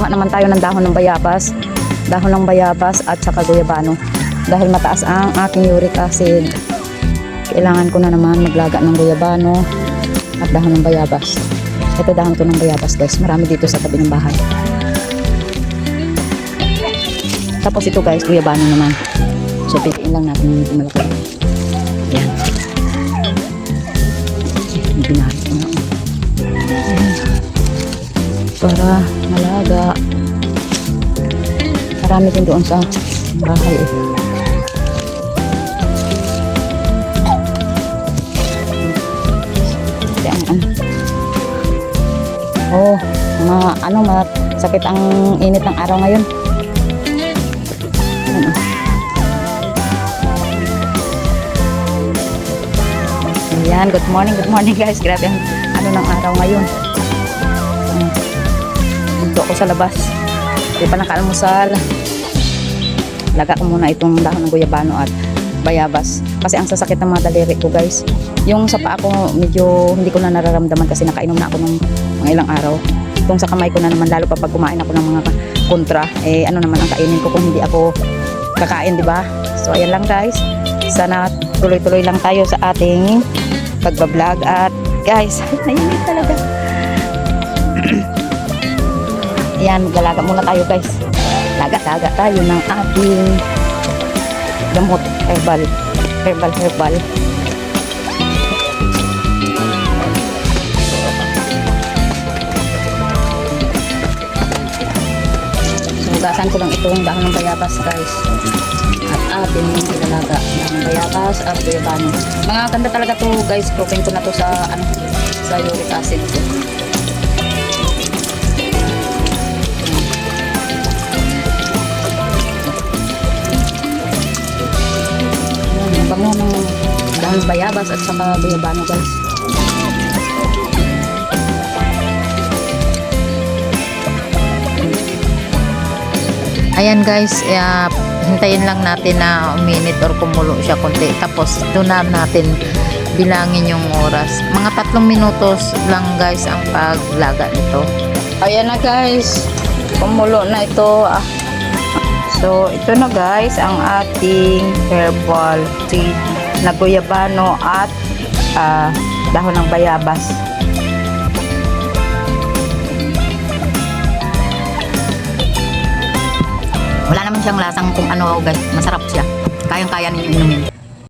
kuha naman tayo ng dahon ng bayabas. Dahon ng bayabas at saka guyabano. Dahil mataas ang aking uric acid. Kailangan ko na naman maglaga ng guyabano at dahon ng bayabas. Ito dahon to ng bayabas guys. Marami dito sa tabi ng bahay. Tapos ito guys, guyabano naman. So piliin lang natin yung malaki. Para malaga. Marami din doon sa bahay eh. Oh, ma ano masakit ang init ng araw ngayon. Ano? Ayan, good morning, good morning guys. Grabe ang ano ng araw ngayon. Mm. Dito ako sa labas. Hindi pa nakaalmusal. Laga ko muna itong dahon ng guyabano at bayabas. Kasi ang sasakit ng mga daliri ko guys. Yung sa paa ko medyo hindi ko na nararamdaman kasi nakainom na ako ng mga ilang araw. Itong sa kamay ko na naman lalo pa pag kumain ako ng mga kontra. Eh ano naman ang kainin ko kung hindi ako kakain, di ba? So ayan lang guys. Sana tuloy-tuloy lang tayo sa ating pagbablog at guys, naiinit talaga. Ayan, galaga muna tayo guys. Laga-laga tayo ng ating gamot herbal. Herbal, herbal. So, gasan ko lang itong dahon ng bayabas guys. At ilalaga. Dahon ng bayabas at bayabano. Mga ganda talaga to guys. Protein ko na to sa ano sa uric acid dahon bayabas at saka bayabano guys. Ayan guys, uh, hintayin lang natin na uminit or kumulo siya konti. Tapos doon na natin bilangin yung oras. Mga tatlong minutos lang guys ang paglaga nito. Ayan na guys. Kumulo na ito. Ah. So, ito na guys ang ating herbal tea na guyabano at ah, dahon ng bayabas. Wala naman siyang lasang kung ano guys. Masarap siya. Kayang-kaya ninyo inumin.